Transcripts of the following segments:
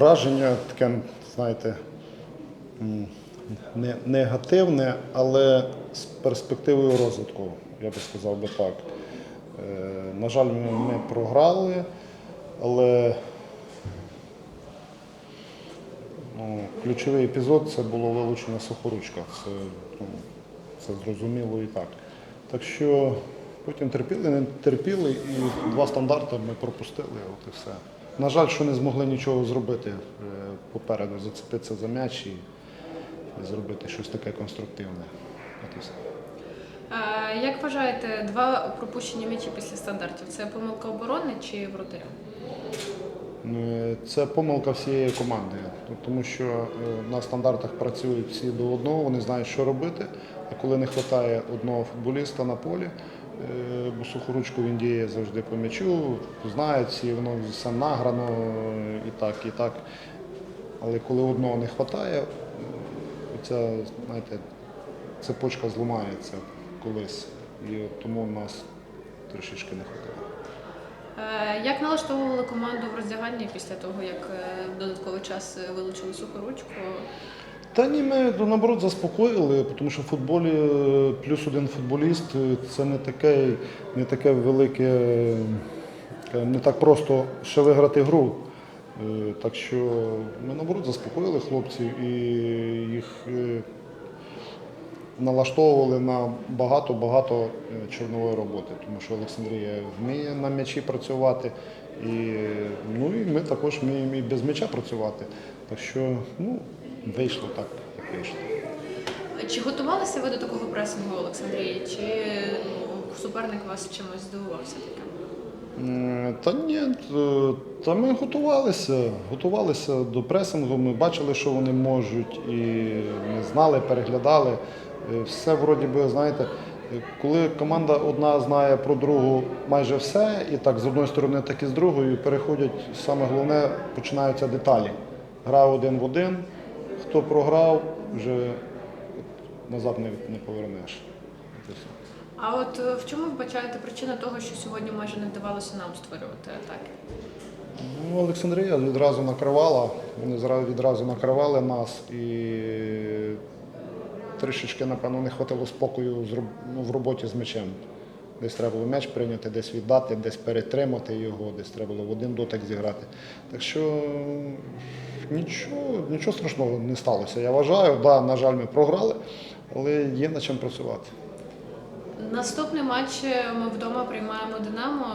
враження таке, знаєте, не, негативне, але з перспективою розвитку, я би сказав би так. Е, На жаль, ми, ми програли, але ну, ключовий епізод це було вилучення сухоручка. Це, ну, це зрозуміло і так. Так що потім терпіли, не терпіли, і два стандарти ми пропустили, от і все. На жаль, що не змогли нічого зробити е, попереду, зацепитися за м'яч і, зробити щось таке конструктивне. Як вважаєте, два пропущені м'ячі після стандартів це помилка оборони чи вратаря? Е, Це помилка всієї команди, тому що е, на стандартах працюють всі до одного, вони знають, що робити. А коли не вистачає одного футболіста на полі, е, бо сухоручку він діє завжди по м'ячу, знають всі, воно все награно і так, і так. Але коли одного не вистачає, ця знаєте, цепочка зламається колись. І тому в нас трішечки не вистачає. Е, Як налаштовували команду в роздяганні після того, як е, в додатковий час е, вилучили сухоручку? Та ні, ми наоборот заспокоїли, тому що в футболі е, плюс один футболіст е, це не таке, не таке велике, е, не так просто ще виграти гру. Е, Так що ми наоборот заспокоїли хлопців і їх е, налаштовували на багато-багато е, чорнової роботи, тому що Олександрія вміє на м'ячі працювати, і, ну, і ми також вміємо і без м'яча працювати. Так що ну, вийшло так, як вийшло. Чи готувалися ви до такого пресингу Олександрії? Чи ну, суперник вас чимось здивував все-таки? Та ні, та ми готувалися, готувалися до пресингу, ми бачили, що вони можуть, і ми знали, переглядали. Е, Все вроді би, знаєте, е, коли команда одна знає про другу майже все, і так з одної сторони, так і з другої, переходять, саме головне, починаються деталі. Гра один в один, хто програв, вже назад не повернеш. А от е, в чому ви бачаєте причину того, що сьогодні майже не вдавалося нам створювати атаки? Ну, Олександрія відразу накривала, вони відразу накривали нас і трішечки, напевно, не хватило спокою ну, в роботі з м'ячем. Десь треба було м'яч прийняти, десь віддати, десь перетримати його, десь треба було в один дотик зіграти. Так що нічого, нічого страшного не сталося. Я вважаю, да, на жаль, ми програли, але є над чим працювати. Наступний матч е, ми вдома приймаємо Динамо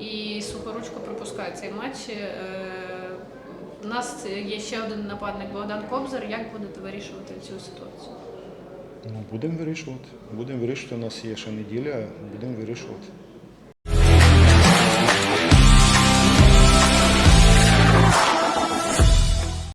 е, і Сухоручко пропускає цей матч. Е, У нас є ще один нападник Богдан Кобзар. Як будете вирішувати цю ситуацію? Ну, будемо вирішувати. Будемо вирішувати. У нас є ще неділя, будемо вирішувати.